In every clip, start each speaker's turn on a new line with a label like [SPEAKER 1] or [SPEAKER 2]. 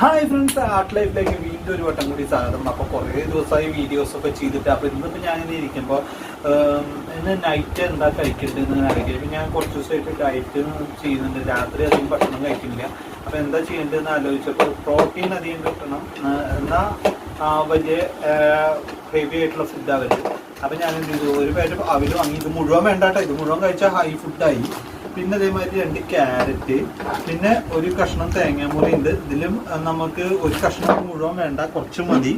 [SPEAKER 1] Hi friends art ലൈഫിലേക്ക് വീണ്ടും ഒരു വട്ടം കൂടി സ്വാഗതം. അപ്പോൾ കുറേ ദിവസമായി വീഡിയോസ് ഒക്കെ ചെയ്തിട്ട് അപ്പോൾ ഇന്നിപ്പോൾ ഞാനിങ്ങനെ ഇരിക്കുമ്പോൾ ഇന്ന് നൈറ്റ് എന്താ കഴിക്കേണ്ടതെന്ന് ഞാൻ അറിയില്ല. ഇപ്പം ഞാൻ കുറച്ച് ദിവസമായിട്ട് ഡയറ്റ് ചെയ്യുന്നുണ്ട്. രാത്രി അധികം ഭക്ഷണം കഴിക്കുന്നില്ല. അപ്പോൾ എന്താ ചെയ്യേണ്ടതെന്ന് ആലോചിച്ചപ്പോൾ പ്രോട്ടീൻ അധികം കിട്ടണം. എന്നാൽ വലിയ ഹെവി ആയിട്ടുള്ള ഫുഡ് വരുന്നത് അപ്പോൾ ഞാൻ എന്ത് ചെയ്തു? ഒരു പേര് അവർ വാങ്ങി. ഇത് മുഴുവൻ വേണ്ടാട്ടോ. ഇത് മുഴുവൻ കഴിച്ചാൽ ഹൈ ഫുഡായി പിന്നെ അതേമാതിരി രണ്ട് ക്യാരറ്റ് പിന്നെ ഒരു കഷ്ണം തേങ്ങാമുറി ഉണ്ട്. ഇതിലും നമുക്ക് ഒരു കഷ്ണം മുഴുവൻ വേണ്ട കുറച്ച് മതി.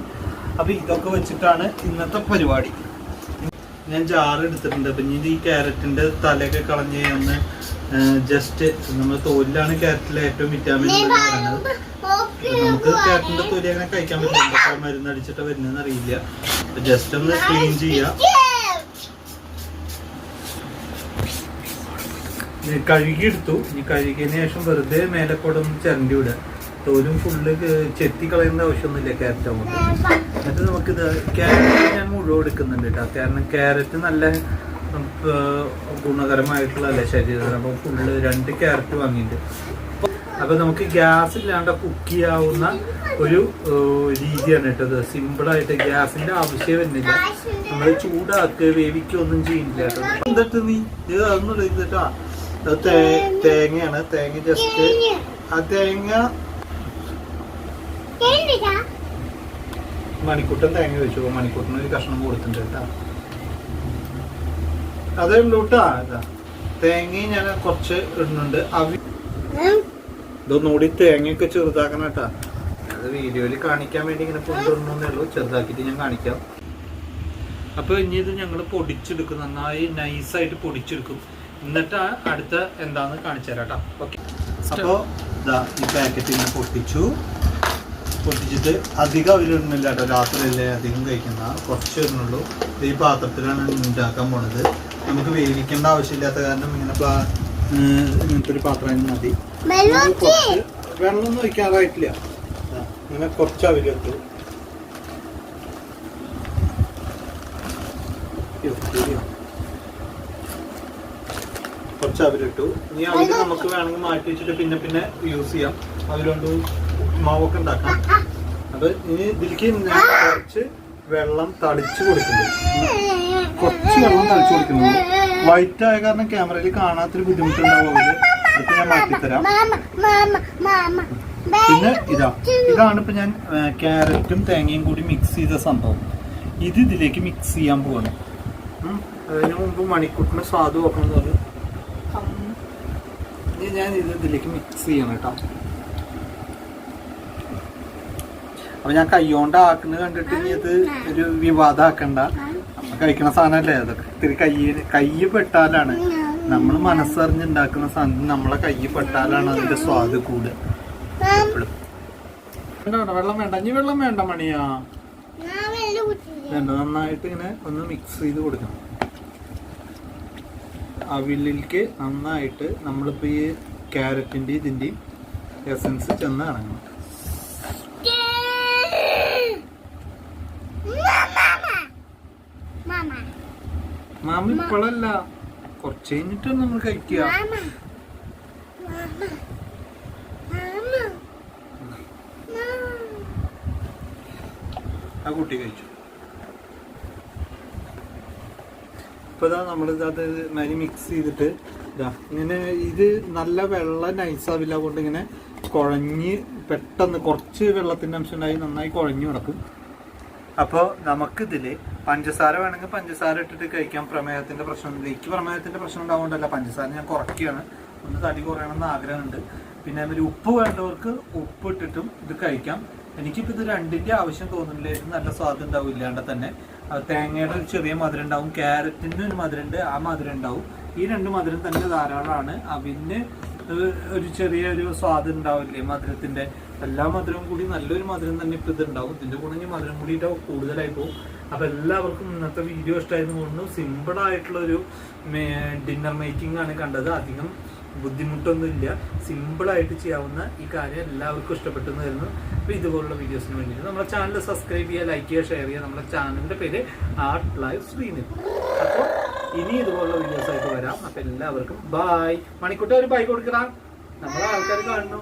[SPEAKER 1] അപ്പൊ ഇതൊക്കെ വെച്ചിട്ടാണ് ഇന്നത്തെ പരിപാടി. ഞാൻ ജാറ് എടുത്തിട്ടുണ്ട്. അപ്പൊ ഇനി ഈ ക്യാരറ്റിന്റെ തലയൊക്കെ കളഞ്ഞ് ഒന്ന് ജസ്റ്റ് നമ്മൾ തോലിലാണ് ക്യാരറ്റിലെ ഏറ്റവും വിറ്റാമിൻ എന്ന് പറയുന്നത്. നമുക്ക് ക്യാരറ്റിന്റെ തൊലി അങ്ങനെ കഴിക്കാൻ പറ്റില്ല. മരുന്ന് അടിച്ചിട്ട് വരുന്നതെന്ന് അറിയില്ല. ജസ്റ്റ് ഒന്ന് ക്ലീൻ ചെയ്യാം. കഴുകിയെടുത്തു. ഇനി കഴുകിയതിന് ശേഷം വെറുതെ മേലക്കൂടെ ഒന്ന് ചിരണ്ടി വിടുക തോലും ഫുള്ള് ചെത്തി കളയേണ്ട ആവശ്യമൊന്നുമില്ല ക്യാരറ്റ് ആവുമ്പോൾ എന്നിട്ട് നമുക്കിത് ക്യാരറ്റ് ഞാൻ മുഴുവൻ എടുക്കുന്നുണ്ട് കേട്ടോ. കാരണം ക്യാരറ്റ് നല്ല ഉം, ഏർ, ഗുണകരമായിട്ടുള്ളതല്ലേ ശരീരത്തിന്. അപ്പോൾ ഫുള്ള് രണ്ട് ക്യാരറ്റ് വാങ്ങിയിട്ടുണ്ട്. അപ്പോൾ നമുക്ക് ഗ്യാസ് ഇല്ലാണ്ട് കുക്ക് ചെയ്യാവുന്ന ഒരു രീതിയാണ് കേട്ടത് സിമ്പിളായിട്ട് ഗ്യാസിന്റെ ആവശ്യം വരുന്നില്ല. നമ്മൾ ചൂടാക്കുക വേവിക്കുക ഒന്നും ചെയ്യില്ല കേട്ടോ. എന്നിട്ട് നീ? ഇത് അതൊന്നും ചെയ്തിട്ടാ അത് തേങ്ങയാണ്. തേങ്ങ ജസ്റ്റ് ആ തേങ്ങ മണിക്കൂട്ടൻ തേങ്ങ വെച്ചു. മണിക്കൂട്ടിന് ഒരു കഷ്ണം കൊടുത്തിട്ടുണ്ട് കേട്ടാ. അതേ ഉള്ളൂ കേട്ടാ തേങ്ങയും ഞാൻ കുറച്ച് ഇടുന്നുണ്ട്. അവി ഇതൊന്നുകൂടി തേങ്ങയൊക്കെ ചെറുതാക്കണം കേട്ടാ. അത് വീഡിയോയിൽ കാണിക്കാൻ വേണ്ടി ഇങ്ങനെ കൊണ്ടുവരണമെന്നേ ഉള്ളൂ. ചെറുതാക്കിയിട്ട് ഞാൻ കാണിക്കാം. അപ്പൊ ഇനി ഇത് ഞങ്ങൾ പൊടിച്ചെടുക്കും. നന്നായി നൈസായിട്ട് പൊടിച്ചെടുക്കും. എന്നിട്ട് അടുത്ത എന്താന്ന് കാണിച്ചു തരാം കേട്ടോ. ഓക്കെ അപ്പോ ഇതാ ഈ പാക്കറ്റ് ഇങ്ങനെ പൊട്ടിച്ചു. പൊട്ടിച്ചിട്ട് അധികം അവരിടുന്നില്ല കേട്ടോ. രാത്രിയല്ലേ അധികം കഴിക്കുന്ന കുറച്ച് വരുന്നുള്ളൂ. ഈ പാത്രത്തിലാണ് ഉണ്ടാക്കാൻ പോണത്. നമുക്ക് വേവിക്കേണ്ട ആവശ്യമില്ലാത്ത കാരണം ഇങ്ങനെ ഇങ്ങനത്തെ ഒരു പാത്രം മതി. വെള്ളമൊന്നും ഒഴിക്കാറായിട്ടില്ല. ദാ, ഇങ്ങനെ കുറച്ച് അവിലെടുത്തു കുറച്ച് അവരിട്ടു. ഇനി അവർ നമുക്ക് വേണമെങ്കിൽ മാറ്റി വെച്ചിട്ട് പിന്നെ പിന്നെ യൂസ് ചെയ്യാം. അവരുകൊണ്ട് മാവൊക്കെ ഉണ്ടാക്കാം. അപ്പൊ ഇനി ഇതിലേക്ക് കുറച്ച് വെള്ളം തളിച്ച് കൊടുക്കുന്നുണ്ട് കുറച്ച് വെള്ളം തളിച്ച് കൊടുക്കുന്നുണ്ട് വൈറ്റ് ആയ കാരണം ക്യാമറയിൽ കാണാത്തൊരു ബുദ്ധിമുട്ടുണ്ടാവും അവർ. അതൊക്കെ ഞാൻ മാറ്റിത്തരാം പിന്നെ ഇതാ ഇതാണ് ഇപ്പൊ ഞാൻ ക്യാരറ്റും തേങ്ങയും കൂടി മിക്സ് ചെയ്ത സംഭവം. ഇത് ഇതിലേക്ക് മിക്സ് ചെയ്യാൻ പോവാണ്. അതിനു മുമ്പ് മണിക്കൂട്ടിന് സ്വാദ് നോക്കണം എന്ന് ഇനി ഞാൻ ഇത് ഇതിലേക്ക് മിക്സ് ചെയ്യണം കേട്ടോ. അപ്പൊ ഞാൻ കൈകൊണ്ട് ആക്കുന്നത് കണ്ടിട്ട് ഇനി ഇത് ഒരു വിവാദമാക്കണ്ട നമ്മൾ കഴിക്കണ സാധനമല്ലേ അതൊക്കെ. ഇത്തിരി കൈ കൈ പെട്ടാലാണ്. നമ്മൾ മനസ്സറിഞ്ഞുണ്ടാക്കുന്ന സാധനം നമ്മളെ കൈ പെട്ടാലാണ് അതിന്റെ സ്വാദ് കൂടുക. എപ്പഴും. വേണ്ട വെള്ളം വേണ്ട. ഇനി വെള്ളം വേണ്ട മണിയാ. വേണ്ട നന്നായിട്ട് ഇങ്ങനെ ഒന്ന് മിക്സ് ചെയ്ത് കൊടുക്കണം. അവിലേക്ക് നന്നായിട്ട് നമ്മളിപ്പോൾ ഈ ക്യാരറ്റിന്റെ ഇതിന്റെയും എസൻസ് ചെന്ന് ഇറങ്ങണം മാമ. ഇപ്പോഴല്ല കുറച്ച് കഴിഞ്ഞിട്ട് നമ്മൾ കഴിക്കുക. ആ കുട്ടി കഴിച്ചു. ഇപ്പൊ ഇതാ നമ്മളിത് അത് മരി മിക്സ് ചെയ്തിട്ട് ഇതാ ഇങ്ങനെ ഇത് നല്ല വെള്ളം നൈസാവില്ല കൊണ്ട് ഇങ്ങനെ കുഴഞ്ഞ് പെട്ടെന്ന് കുറച്ച് വെള്ളത്തിന്റെ അംശം ഉണ്ടായി നന്നായി കുഴഞ്ഞു കിടക്കും. അപ്പോൾ നമുക്കിതിൽ പഞ്ചസാര വേണമെങ്കിൽ പഞ്ചസാര ഇട്ടിട്ട് കഴിക്കാം. പ്രമേഹത്തിന്റെ പ്രശ്നം എനിക്ക് പ്രമേഹത്തിന്റെ പ്രശ്നം ഉണ്ടാവുകൊണ്ടല്ല പഞ്ചസാര ഞാൻ കുറയ്ക്കുകയാണ്. ഒന്ന് തടി കുറയണമെന്ന് ആഗ്രഹമുണ്ട്. പിന്നെ അതിൽ ഉപ്പ് വേണ്ടവർക്ക് ഉപ്പ് ഇട്ടിട്ടും ഇത് കഴിക്കാം. എനിക്കിപ്പോൾ ഇത് രണ്ടിന്റെ ആവശ്യം തോന്നുന്നില്ല ഇത് നല്ല സ്വാദ് ഉണ്ടാവും ഇല്ലാണ്ട് തന്നെ. തേങ്ങയുടെ ഒരു ചെറിയ മധുരം ഉണ്ടാവും. ക്യാരറ്റിന്റെ ഒരു മധുരം ഉണ്ട് ആ മധുരം ഉണ്ടാവും. ഈ രണ്ട് മധുരം തന്നെ ധാരാളമാണ്. അവിന് ഒരു- ഒരു ചെറിയ ഒരു സ്വാദ് ഉണ്ടാവില്ലേ മധുരത്തിന്റെ എല്ലാ മധുരവും കൂടി നല്ലൊരു മധുരം തന്നെ ഇപ്പോൾ ഇത് ഉണ്ടാവും. ഇതിന്റെ കൂടെ ഈ മധുരം കൂടി ഇട്ടാവും കൂടുതലായി പോകും. അപ്പൊ എല്ലാവർക്കും ഇന്നത്തെ വീഡിയോ ഇഷ്ടമായിരുന്നു ആയിട്ടുള്ള ഒരു ഡിന്നർ മേക്കിംഗ് ആണ് കണ്ടത്. അധികം ബുദ്ധിമുട്ടൊന്നുമില്ല. സിമ്പിൾ ആയിട്ട് ചെയ്യാവുന്ന ഈ കാര്യം എല്ലാവർക്കും ഇഷ്ടപ്പെട്ടു വരുന്നു അപ്പോൾ ഇതുപോലുള്ള വീഡിയോസിന് വേണ്ടിയിട്ട് നമ്മുടെ ചാനൽ സബ്സ്ക്രൈബ് ചെയ്യുക ലൈക്ക് ചെയ്യുക ഷെയർ ചെയ്യുക. നമ്മുടെ ചാനലിന്റെ പേര് ആർട്ട് ലൈഫ് സ്ക്രീൻ അപ്പോൾ ഇനി ഇതുപോലുള്ള വീഡിയോസ് ആയിട്ട് വരാം. അപ്പോൾ എല്ലാവർക്കും ബായ് മണിക്കൂട്ടി ഒരു ബൈ കൊടുക്കണം നമ്മളെ ആൾക്കാർ കാണുന്നു